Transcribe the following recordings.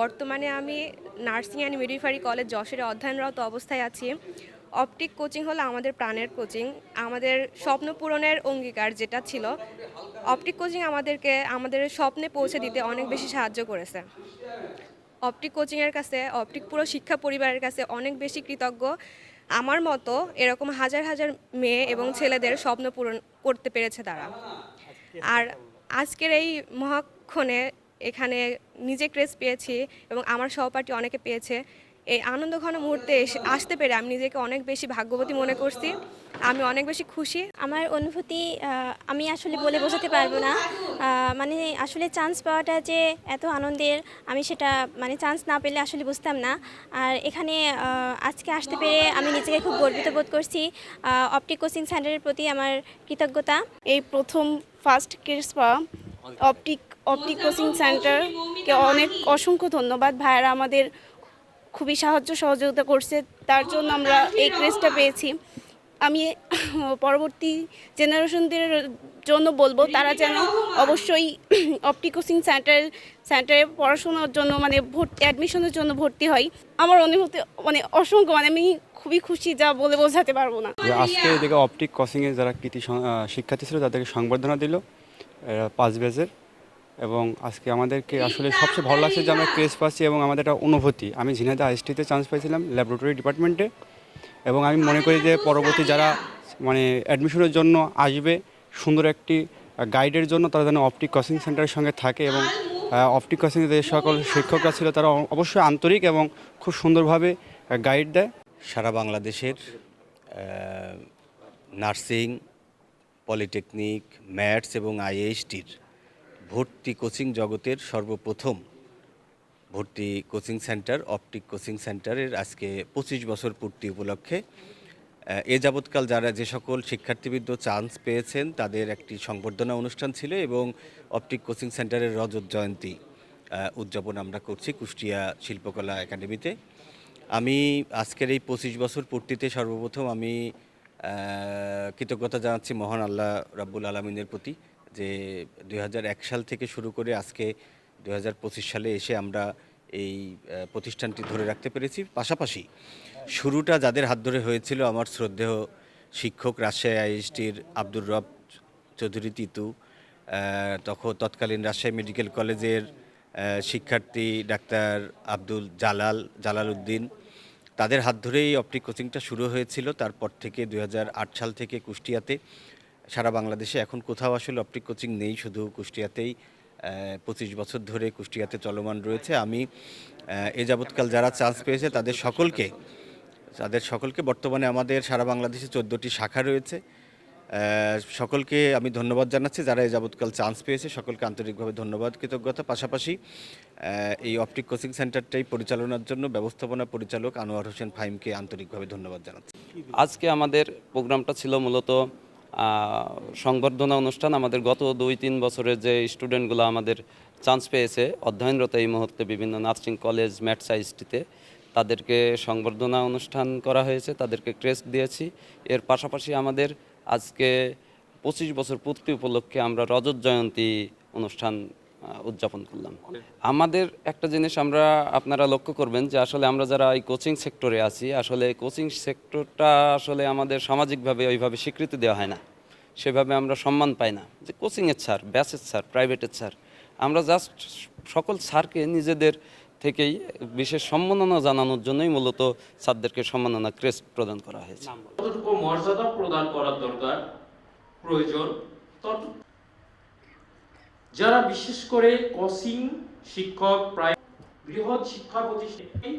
বর্তমানে আমি nursing and midwifery college যশোরে অধ্যয়নরত অবস্থায় আছি। অপটিক কোচিং হলো আমাদের প্রাণের কোচিং। আমাদের স্বপ্ন পূরণের অঙ্গীকার যেটা ছিল, অপটিক কোচিং আমাদেরকে, আমাদের স্বপ্নে পৌঁছে দিতে অনেক বেশি সাহায্য করেছে। অপটিক কোচিংয়ের কাছে, অপটিক পুরো শিক্ষা পরিবারের কাছে অনেক বেশি কৃতজ্ঞ। আমার মতো এরকম হাজার হাজার মেয়ে এবং ছেলেদের স্বপ্ন পূরণ করতে পেরেছে তারা। আর আজকের এই মহাক্ষণে এখানে নিজে ক্রেজ পেয়েছি এবং আমার সহপাঠী অনেকে পেয়েছে। এই আনন্দঘন মুহূর্তে এসে- আসতে পেরে আমি নিজেকে অনেক বেশি ভাগ্যবতী মনে করছি। আমি অনেক বেশি খুশি। আমার অনুভূতি আমি আসলে বলে বোঝাতে পারব না। মানে আসলে চান্স পাওয়াটা যে এত আনন্দের আমি সেটা মানে চান্স না পেলে আসলে বুঝতাম না। আর এখানে আজকে আসতে পেরে আমি নিজেকে খুব গর্বিত বোধ করছি। অপটিক কোচিং সেন্টারের প্রতি আমার কৃতজ্ঞতা। এই প্রথম ফার্স্ট কেস পাওয়া অপটিক অপটিক কোচিং সেন্টারকে অনেক অসংখ্য ধন্যবাদ। ভাইয়ারা আমাদের খুবই সাহায্য সহযোগিতা করছে, তার জন্য আমরা এই ক্রেজটা পেয়েছি। আমি পরবর্তী জেনারেশনদের জন্য বলব, তারা যেন অবশ্যই অপটিক কোচিং সেন্টার সেন্টারে পড়াশোনার জন্য মানে ভর্তি অ্যাডমিশনের জন্য ভর্তি হয়। আমার অনুভূতি মানে অসংখ্য মানে আমি খুবই খুশি, যা বলে বোঝাতে পারব না। আজকে এদিকে অপটিক কোচিংয়ে যারা কৃতি শিক্ষার্থী ছিল, তাদেরকে সংবর্ধনা দিল। পাঁচ ব্যাচের। এবং আজকে আমাদেরকে আসলে সবচেয়ে ভালো লাগছে যে আমরা ক্রেজ পাচ্ছি এবং আমাদের একটা অনুভূতি। আমি ঝিনাইদা আইএসটিতে চান্স পাইছিলাম ল্যাবরেটরি ডিপার্টমেন্টে এবং আমি মনে করি যে পরবর্তী যারা মানে অ্যাডমিশনের জন্য আসবে সুন্দর একটি গাইডের জন্য তারা যেন অপটিক ক্রসিং সেন্টারের সঙ্গে থাকে এবং অপটিক ক্রসিংয়ে যে সকল শিক্ষকরা ছিল তারা অবশ্যই আন্তরিক এবং খুব সুন্দরভাবে গাইড দেয়। সারা বাংলাদেশের নার্সিং পলিটেকনিক ম্যাথস এবং আইএইচটির ভর্তি কোচিং জগতের সর্বপ্রথম ভর্তি কোচিং সেন্টার, অপটিক কোচিং সেন্টারের আজকে পঁচিশ বছর পূর্তি উপলক্ষে এ যাবৎকাল যারা যে সকল শিক্ষার্থীবৃন্দ চান্স পেয়েছেন, তাদের একটি সংবর্ধনা অনুষ্ঠান ছিল এবং অপটিক কোচিং সেন্টারের রজত জয়ন্তী উদযাপন আমরা করছি কুষ্টিয়া শিল্পকলা একাডেমিতে। আমি আজকের এই পঁচিশ বছর পূর্তিতে সর্বপ্রথম আমি কৃতজ্ঞতা জানাচ্ছি মহান আল্লাহ রাব্বুল আলমিনের প্রতি। যে দু হাজার এক সাল থেকে শুরু করে আজকে দু হাজার পঁচিশ সালে এসে আমরা এই প্রতিষ্ঠানটি ধরে রাখতে পেরেছি। পাশাপাশি শুরুটা যাদের হাত ধরে হয়েছিল আমার শ্রদ্ধেয় শিক্ষক, রাজশাহী আইএসটির আব্দুর রব চৌধুরী তিতু তখন তৎকালীন রাজশাহী মেডিকেল কলেজের শিক্ষার্থী ডাক্তার আব্দুল জালাল জালাল উদ্দিন। তাদের হাত ধরেই অপটিক কোচিংটা শুরু হয়েছিল। তারপর থেকে দু হাজার আট সাল থেকে কুষ্টিয়াতে সারা বাংলাদেশে এখন কোথাও আসলে অপটিক কোচিং নেই, শুধু কুষ্টিয়াতেই পঁচিশ বছর ধরে কুষ্টিয়াতে চলমান রয়েছে। আমি এ যাবৎকাল যারা চান্স পেয়েছে, তাদের সকলকে তাদের সকলকে, বর্তমানে আমাদের সারা বাংলাদেশে চোদ্দোটি শাখা রয়েছে। সকলকে আমি ধন্যবাদ জানাচ্ছি যারা এই যাবৎকাল চান্স পেয়েছে। সকলকে আন্তরিকভাবে ধন্যবাদ, কৃতজ্ঞতা। পাশাপাশি এই অপটিক কোচিং সেন্টারটাই পরিচালনার জন্য ব্যবস্থাপনা পরিচালক আনোয়ার হোসেন ফাইমকে আন্তরিকভাবে ধন্যবাদ জানাচ্ছি। আজকে আমাদের প্রোগ্রামটা ছিল মূলত সংবর্ধনা অনুষ্ঠান আমাদের গত দুই, তিন বছরের যে স্টুডেন্টগুলো আমাদের চান্স পেয়েছে, অধ্যয়নরত এই মুহূর্তে বিভিন্ন নার্সিং কলেজ ম্যাট সাইজটিতে তাদেরকে সংবর্ধনা অনুষ্ঠান করা হয়েছে, তাদেরকে ক্রেস্ট দিয়েছি। এর পাশাপাশি আমাদের আজকে পঁচিশ বছর পূর্তি উপলক্ষে আমরা রজত জয়ন্তী অনুষ্ঠান উদযাপন করলাম। আমাদের একটা জিনিস আমরা আপনারা লক্ষ্য করবেন যে আসলে আমরা যারা এই কোচিং সেক্টরে আছি আসলে কোচিং সেক্টরটা আসলে আমাদের সামাজিকভাবে ওইভাবে স্বীকৃতি দেওয়া হয় না। সেভাবে আমরা সম্মান পাই না। যে কোচিংয়ের স্যার ব্যাচের স্যার প্রাইভেটের স্যার আমরা জাস্ট সকল স্যারকে নিজেদের থেকেই বিশেষ সম্মাননা জানানোর জন্যই মূলত স্যারদেরকে সম্মাননা ক্রেস্ট প্রদান করা হয়েছে। মর্যাদা প্রদান করার দরকার? প্রয়োজন? যারা বিশেষ করে কোচিং শিক্ষক প্রায় বৃহৎ শিক্ষা প্রতিষ্ঠানে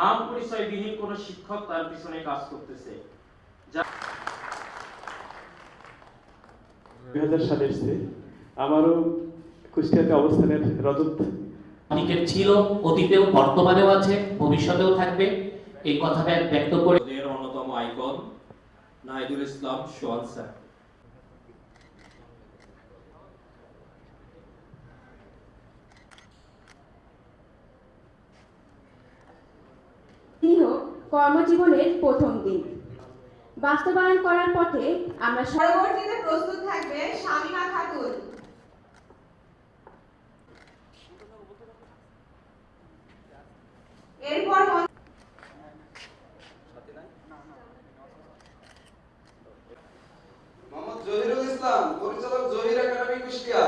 নাম পরিচয়বিহীন কোন শিক্ষক তার পিছনে কাজ করতেছে। দুই হাজার সালে এসছে আমারও কুষ্টিয়াতে অবস্থানের রজত। অনেকের ছিল অতীতেও বর্তমানেও আছে ভবিষ্যতেও থাকবে। এই কথাটা ব্যক্ত করে অন্যতম আইকন নাহিদুল ইসলাম সোহান স্যার। কর্মজীবনের প্রথম দিন। বাস্তবায়ন করার পথে আমরা পরবর্তীতে প্রস্তুত থাকবে শামিমা খাতুন এরপর মোহাম্মদ জহিরুল ইসলাম পরিচালক জহির একাডেমি কুষ্টিয়া।